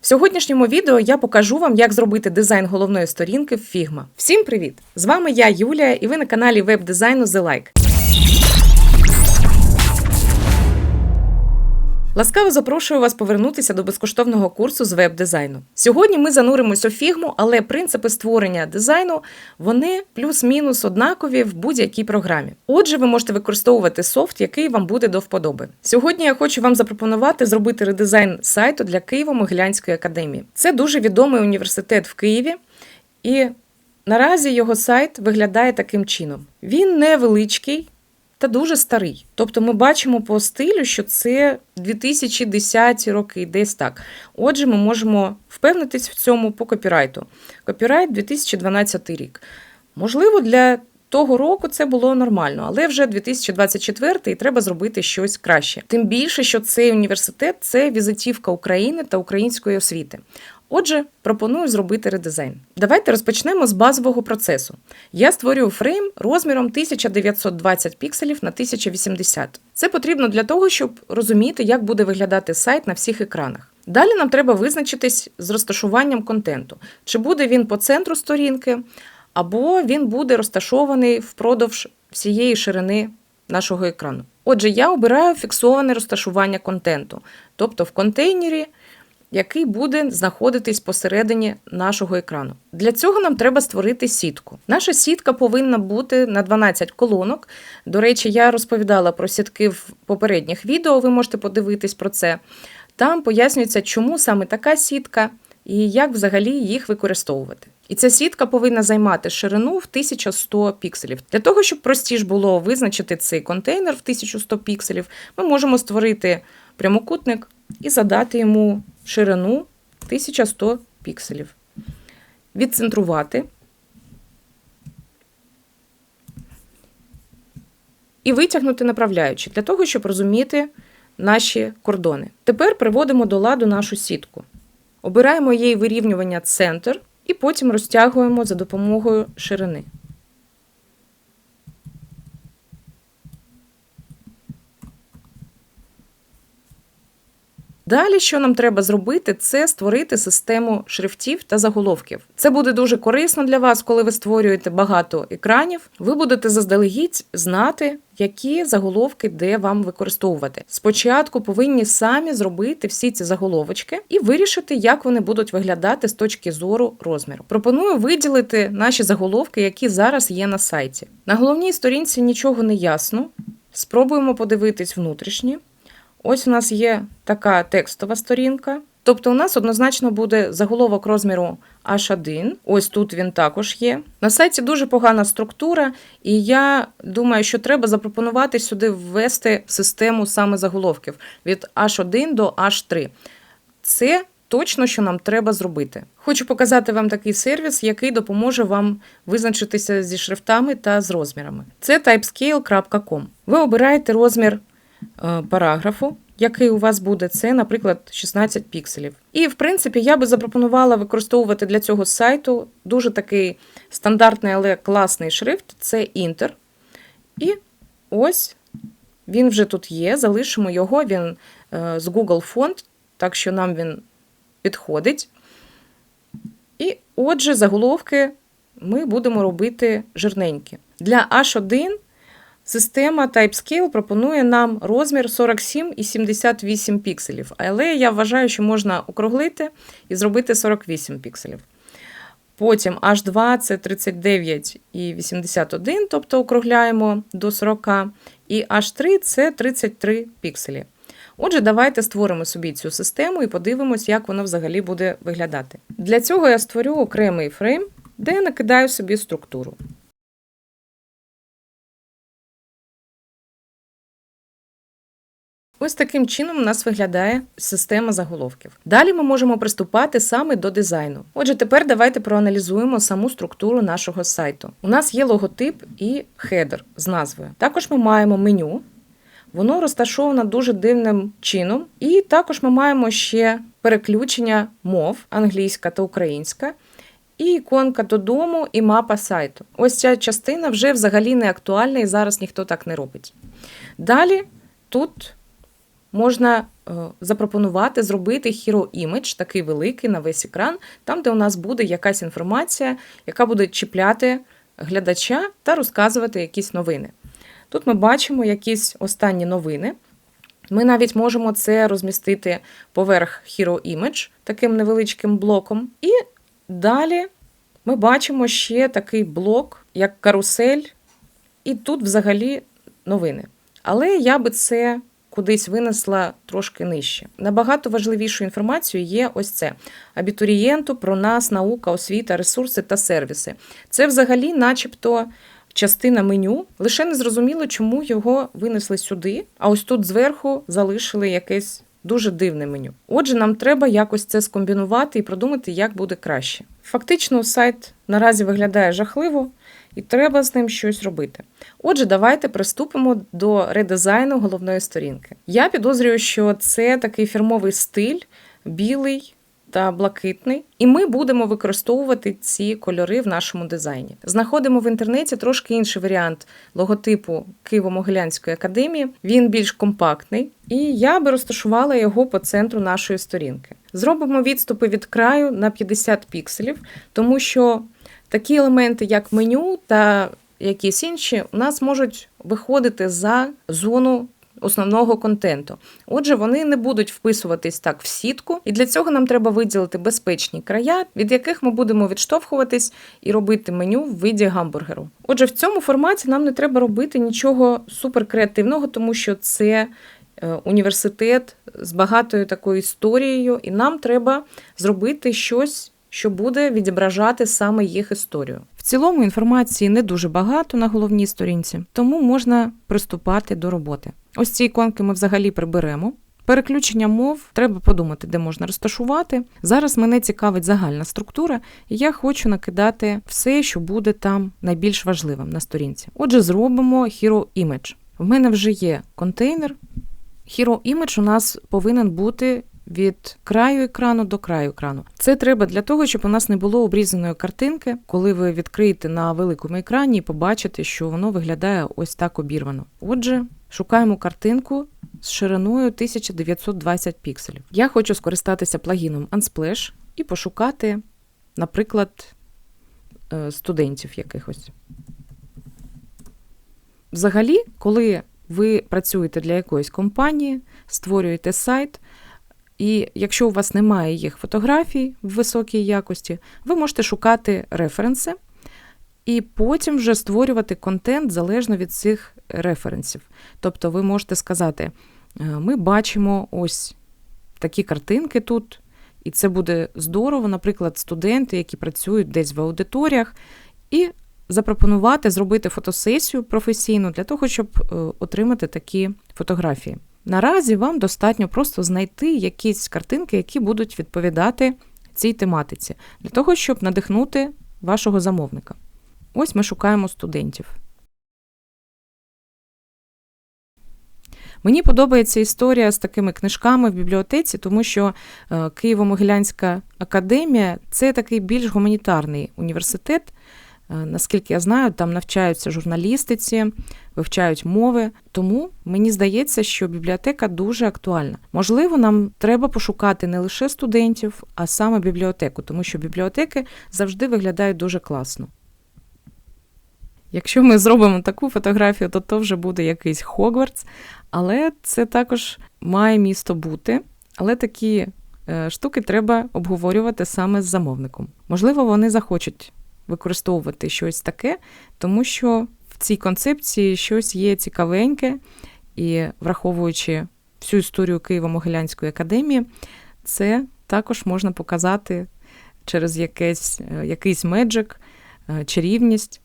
В сьогоднішньому відео я покажу вам, як зробити дизайн головної сторінки в Figma. Всім привіт! З вами я, Юлія, і ви на каналі веб-дизайну The Like. Ласкаво запрошую вас повернутися до безкоштовного курсу з веб-дизайну. Сьогодні ми зануримось у фігму, але принципи створення дизайну вони плюс-мінус однакові в будь-якій програмі. Отже, ви можете використовувати софт, який вам буде до вподоби. Сьогодні я хочу вам запропонувати зробити редизайн сайту для Києво-Могилянської академії. Це дуже відомий університет в Києві, і наразі його сайт виглядає таким чином: він невеличкий та дуже старий. Тобто ми бачимо по стилю, що це 2010 роки, десь так. Отже, ми можемо впевнитись в цьому по копірайту. Копірайт 2012 рік. Можливо, для того року це було нормально, але вже 2024 і треба зробити щось краще. Тим більше, що цей університет це візитівка України та української освіти. Отже, пропоную зробити редизайн. Давайте розпочнемо з базового процесу. Я створюю фрейм розміром 1920 пікселів на 1080. Це потрібно для того, щоб розуміти, як буде виглядати сайт на всіх екранах. Далі нам треба визначитись з розташуванням контенту, чи буде він по центру сторінки, або він буде розташований впродовж всієї ширини нашого екрану. Отже, я обираю фіксоване розташування контенту, тобто в контейнері який буде знаходитись посередині нашого екрану. Для цього нам треба створити сітку. Наша сітка повинна бути на 12 колонок. До речі, я розповідала про сітки в попередніх відео, ви можете подивитись про це. Там пояснюється, чому саме така сітка і як взагалі їх використовувати. І ця сітка повинна займати ширину в 1100 пікселів. Для того, щоб простіше було визначити цей контейнер в 1100 пікселів, ми можемо створити прямокутник і задати йому ширину 1100 пікселів. Відцентрувати і витягнути направляючи, для того, щоб розуміти наші кордони. Тепер приводимо до ладу нашу сітку. Обираємо її вирівнювання центр і потім розтягуємо за допомогою ширини. Далі, що нам треба зробити, це створити систему шрифтів та заголовків. Це буде дуже корисно для вас, коли ви створюєте багато екранів. Ви будете заздалегідь знати, які заголовки де вам використовувати. Спочатку повинні самі зробити всі ці заголовочки і вирішити, як вони будуть виглядати з точки зору розміру. Пропоную виділити наші заголовки, які зараз є на сайті. На головній сторінці нічого не ясно. Спробуємо подивитись внутрішні. Ось у нас є така текстова сторінка. Тобто, у нас однозначно буде заголовок розміру H1. Ось тут він також є. На сайті дуже погана структура, і я думаю, що треба запропонувати сюди ввести систему саме заголовків від H1 до H3. Це точно, що нам треба зробити. Хочу показати вам такий сервіс, який допоможе вам визначитися зі шрифтами та з розмірами. Це typescale.com. Ви обираєте розмір параграфу, який у вас буде, це, наприклад, 16 пікселів. І, в принципі, я би запропонувала використовувати для цього сайту дуже такий стандартний, але класний шрифт це Інтер. І ось він вже тут є. Залишимо його, він е, з Google Font, так що нам він підходить. І отже, заголовки ми будемо робити жирненькі. Для H1 Система TypeScale пропонує нам розмір 47 і 78 пікселів, але я вважаю, що можна округлити і зробити 48 пікселів. Потім H2 це 39 і 81, тобто округляємо до 40, і H3 це 33 пікселі. Отже, давайте створимо собі цю систему і подивимось, як воно взагалі буде виглядати. Для цього я створю окремий фрейм, де накидаю собі структуру. Ось таким чином у нас виглядає система заголовків. Далі ми можемо приступати саме до дизайну. Отже, тепер давайте проаналізуємо саму структуру нашого сайту. У нас є логотип і хедер з назвою. Також ми маємо меню. Воно розташовано дуже дивним чином, і також ми маємо ще переключення мов англійська та українська, і іконка додому, і мапа сайту. Ось ця частина вже взагалі не актуальна і зараз ніхто так не робить. Далі тут можна е, запропонувати зробити Image, такий великий на весь екран, там, де у нас буде якась інформація, яка буде чіпляти глядача та розказувати якісь новини. Тут ми бачимо якісь останні новини. Ми навіть можемо це розмістити поверх Hero Image таким невеличким блоком. І далі ми бачимо ще такий блок, як карусель, і тут взагалі новини. Але я би це кудись винесла трошки нижче. Набагато важливішою інформацією є ось це: абітурієнту про нас, наука, освіта, ресурси та сервіси. Це взагалі, начебто. Частина меню лише не зрозуміло, чому його винесли сюди, а ось тут зверху залишили якесь дуже дивне меню. Отже, нам треба якось це скомбінувати і продумати, як буде краще. Фактично, сайт наразі виглядає жахливо, і треба з ним щось робити. Отже, давайте приступимо до редизайну головної сторінки. Я підозрюю, що це такий фірмовий стиль, білий. Та блакитний, і ми будемо використовувати ці кольори в нашому дизайні. Знаходимо в інтернеті трошки інший варіант логотипу Києво-Могилянської академії. Він більш компактний, і я би розташувала його по центру нашої сторінки. Зробимо відступи від краю на 50 пікселів, тому що такі елементи, як меню та якісь інші, у нас можуть виходити за зону. Основного контенту. Отже, вони не будуть вписуватись так в сітку, і для цього нам треба виділити безпечні края, від яких ми будемо відштовхуватись і робити меню в виді гамбургеру. Отже, в цьому форматі нам не треба робити нічого суперкреативного, тому що це е, університет з багатою такою історією, і нам треба зробити щось що буде відображати саме їх історію. В цілому інформації не дуже багато на головній сторінці, тому можна приступати до роботи. Ось ці іконки ми взагалі приберемо. Переключення мов треба подумати, де можна розташувати. Зараз мене цікавить загальна структура, і я хочу накидати все, що буде там найбільш важливим на сторінці. Отже, зробимо Hero Image. В мене вже є контейнер. Hero Image у нас повинен бути від краю екрану до краю екрану. Це треба для того, щоб у нас не було обрізаної картинки, коли ви відкриєте на великому екрані і побачите, що воно виглядає ось так обірвано. Отже, шукаємо картинку з шириною 1920 пікселів. Я хочу скористатися плагіном Unsplash і пошукати, наприклад, е, студентів якихось. Взагалі, коли ви працюєте для якоїсь компанії, створюєте сайт, і якщо у вас немає їх фотографій в високій якості, ви можете шукати референси і потім вже створювати контент залежно від цих референсів. Тобто ви можете сказати: «Е, ми бачимо ось такі картинки тут, і це буде здорово, наприклад, студенти, які працюють десь в аудиторіях, і запропонувати зробити фотосесію професійну для того, щоб е, отримати такі фотографії. Наразі вам достатньо просто знайти якісь картинки, які будуть відповідати цій тематиці, для того, щоб надихнути вашого замовника. Ось ми шукаємо студентів. Мені подобається історія з такими книжками в бібліотеці, тому що е, Києво-Могилянська академія це такий більш гуманітарний університет. Е, наскільки я знаю, там навчаються журналістиці, вивчають мови. Тому мені здається, що бібліотека дуже актуальна. Можливо, нам треба пошукати не лише студентів, а саме бібліотеку, тому що бібліотеки завжди виглядають дуже класно. Якщо ми зробимо таку фотографію, то то вже буде якийсь Хогвартс, але це також має місто бути. Але такі е, штуки треба обговорювати саме з замовником. Можливо, вони захочуть використовувати щось таке, тому що в цій концепції щось є цікавеньке, і враховуючи всю історію Києво-Могилянської академії, це також можна показати через якесь, е, якийсь меджик, е, чарівність.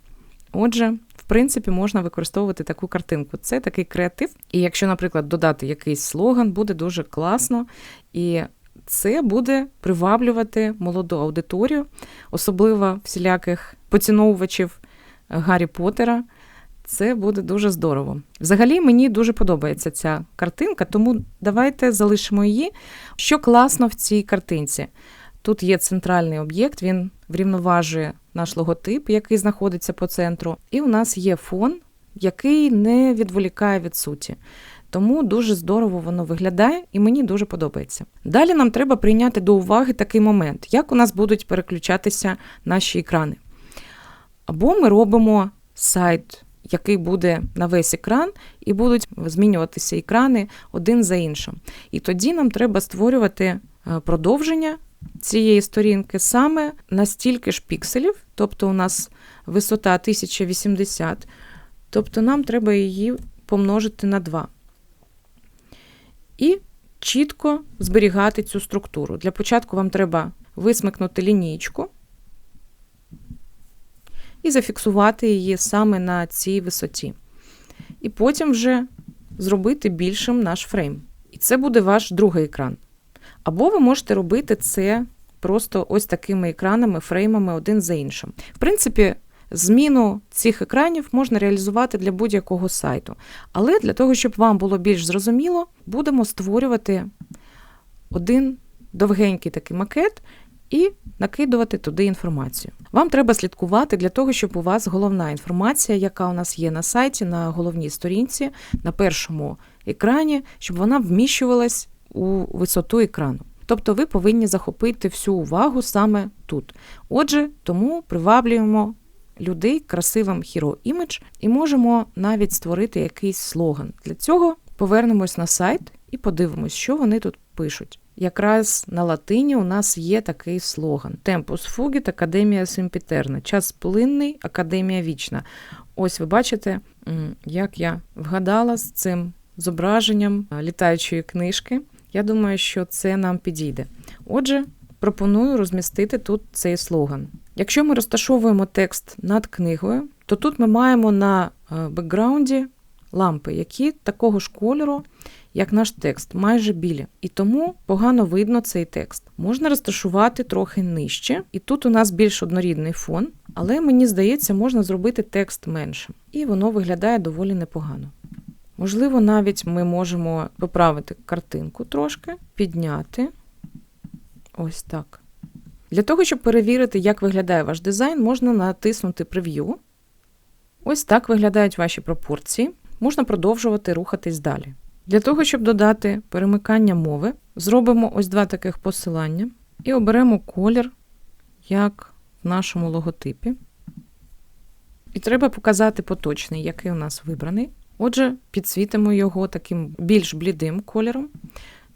Отже, в принципі, можна використовувати таку картинку. Це такий креатив. І якщо, наприклад, додати якийсь слоган, буде дуже класно. І це буде приваблювати молоду аудиторію, особливо всіляких поціновувачів Гаррі Поттера. Це буде дуже здорово. Взагалі, мені дуже подобається ця картинка, тому давайте залишимо її. Що класно в цій картинці? Тут є центральний об'єкт, він врівноважує наш логотип, який знаходиться по центру, і у нас є фон, який не відволікає від суті. Тому дуже здорово воно виглядає і мені дуже подобається. Далі нам треба прийняти до уваги такий момент, як у нас будуть переключатися наші екрани. Або ми робимо сайт, який буде на весь екран, і будуть змінюватися екрани один за іншим. І тоді нам треба створювати е, продовження цієї сторінки саме на стільки ж пікселів, тобто у нас висота 1080, тобто нам треба її помножити на 2. І чітко зберігати цю структуру. Для початку вам треба висмикнути лінійку і зафіксувати її саме на цій висоті. І потім вже зробити більшим наш фрейм. І це буде ваш другий екран. Або ви можете робити це просто ось такими екранами, фреймами один за іншим. В принципі, зміну цих екранів можна реалізувати для будь-якого сайту. Але для того, щоб вам було більш зрозуміло, будемо створювати один довгенький такий макет і накидувати туди інформацію. Вам треба слідкувати для того, щоб у вас головна інформація, яка у нас є на сайті, на головній сторінці, на першому екрані, щоб вона вміщувалась у висоту екрану. Тобто ви повинні захопити всю увагу саме тут. Отже, тому приваблюємо людей красивим hero image і можемо навіть створити якийсь слоган. Для цього повернемось на сайт і подивимось, що вони тут пишуть. Якраз на латині у нас є такий слоган: Tempus fugit Академія Sempiterna. Час плинний, Академія вічна. Ось ви бачите, як я вгадала з цим зображенням літаючої книжки. Я думаю, що це нам підійде. Отже, пропоную розмістити тут цей слоган. Якщо ми розташовуємо текст над книгою, то тут ми маємо на е, бекграунді лампи, які такого ж кольору, як наш текст, майже білі. І тому погано видно цей текст. Можна розташувати трохи нижче, і тут у нас більш однорідний фон, але мені здається, можна зробити текст меншим. І воно виглядає доволі непогано. Можливо, навіть ми можемо поправити картинку трошки, підняти. Ось так. Для того, щоб перевірити, як виглядає ваш дизайн, можна натиснути прев'ю. Ось так виглядають ваші пропорції. Можна продовжувати рухатись далі. Для того, щоб додати перемикання мови, зробимо ось два таких посилання і оберемо колір, як в нашому логотипі. І треба показати поточний, який у нас вибраний. Отже, підсвітимо його таким більш блідим кольором,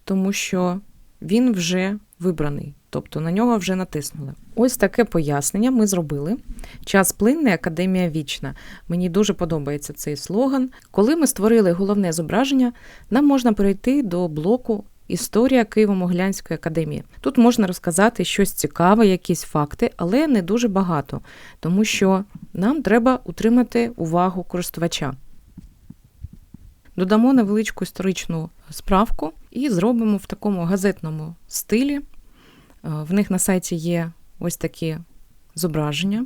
тому що він вже вибраний, тобто на нього вже натиснули. Ось таке пояснення ми зробили. Час плинний, академія вічна. Мені дуже подобається цей слоган. Коли ми створили головне зображення, нам можна перейти до блоку. Історія Києво-Могилянської академії. Тут можна розказати щось цікаве, якісь факти, але не дуже багато, тому що нам треба утримати увагу користувача. Додамо невеличку історичну справку і зробимо в такому газетному стилі. Е, в них на сайті є ось такі зображення.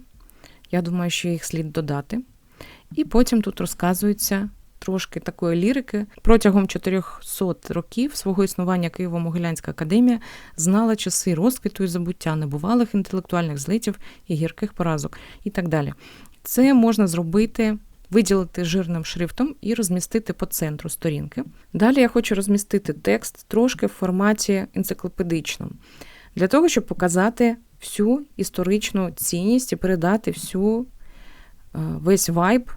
Я думаю, що їх слід додати. І потім тут розказується трошки такої лірики. Протягом 400 років свого існування Києво-Могилянська академія знала часи розквіту і забуття небувалих інтелектуальних злитів і гірких поразок і так далі. Це можна зробити виділити жирним шрифтом і розмістити по центру сторінки. Далі я хочу розмістити текст трошки в форматі енциклопедичному, для того, щоб показати всю історичну цінність і передати всю е, весь вайб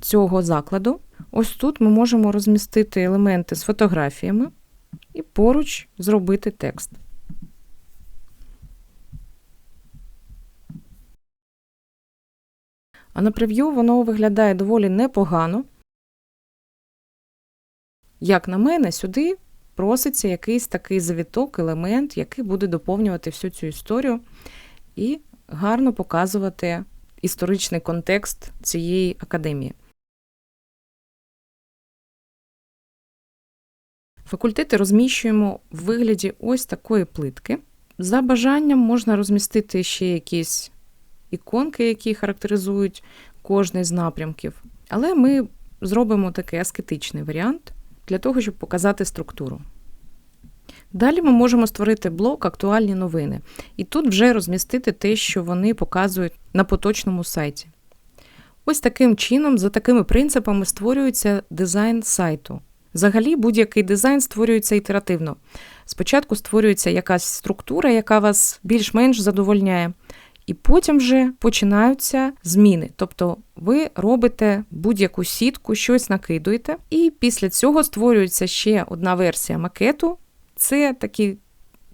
цього закладу. Ось тут ми можемо розмістити елементи з фотографіями і поруч зробити текст. А на прев'ю воно виглядає доволі непогано. Як на мене, сюди проситься якийсь такий завіток, елемент, який буде доповнювати всю цю історію і гарно показувати історичний контекст цієї академії. Факультети розміщуємо в вигляді ось такої плитки. За бажанням можна розмістити ще якісь іконки, які характеризують кожний з напрямків. Але ми зробимо такий аскетичний варіант для того, щоб показати структуру. Далі ми можемо створити блок Актуальні новини. І тут вже розмістити те, що вони показують на поточному сайті. Ось таким чином, за такими принципами, створюється дизайн сайту. Взагалі, будь-який дизайн створюється ітеративно. Спочатку створюється якась структура, яка вас більш-менш задовольняє. І потім вже починаються зміни. Тобто ви робите будь-яку сітку, щось накидуєте, і після цього створюється ще одна версія макету. Це такі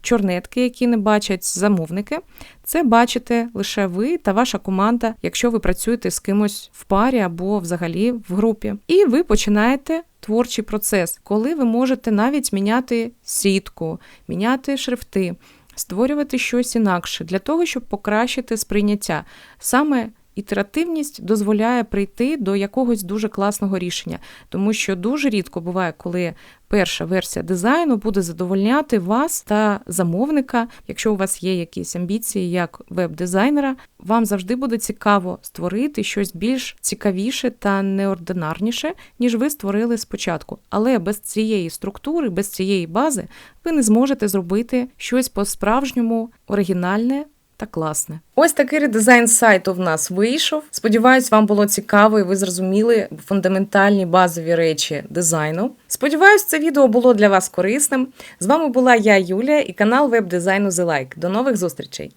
чорнетки, які не бачать замовники. Це бачите лише ви та ваша команда, якщо ви працюєте з кимось в парі або взагалі в групі. І ви починаєте творчий процес, коли ви можете навіть міняти сітку, міняти шрифти, створювати щось інакше для того, щоб покращити сприйняття. Саме ітеративність дозволяє прийти до якогось дуже класного рішення, тому що дуже рідко буває, коли перша версія дизайну буде задовольняти вас та замовника. Якщо у вас є якісь амбіції як веб-дизайнера, вам завжди буде цікаво створити щось більш цікавіше та неординарніше, ніж ви створили спочатку. Але без цієї структури, без цієї бази, ви не зможете зробити щось по-справжньому оригінальне та класне. Ось такий редизайн сайту в нас вийшов. Сподіваюсь, вам було цікаво і ви зрозуміли фундаментальні базові речі дизайну. Сподіваюсь, це відео було для вас корисним. З вами була я, Юлія, і канал веб-дизайну The Like. До нових зустрічей!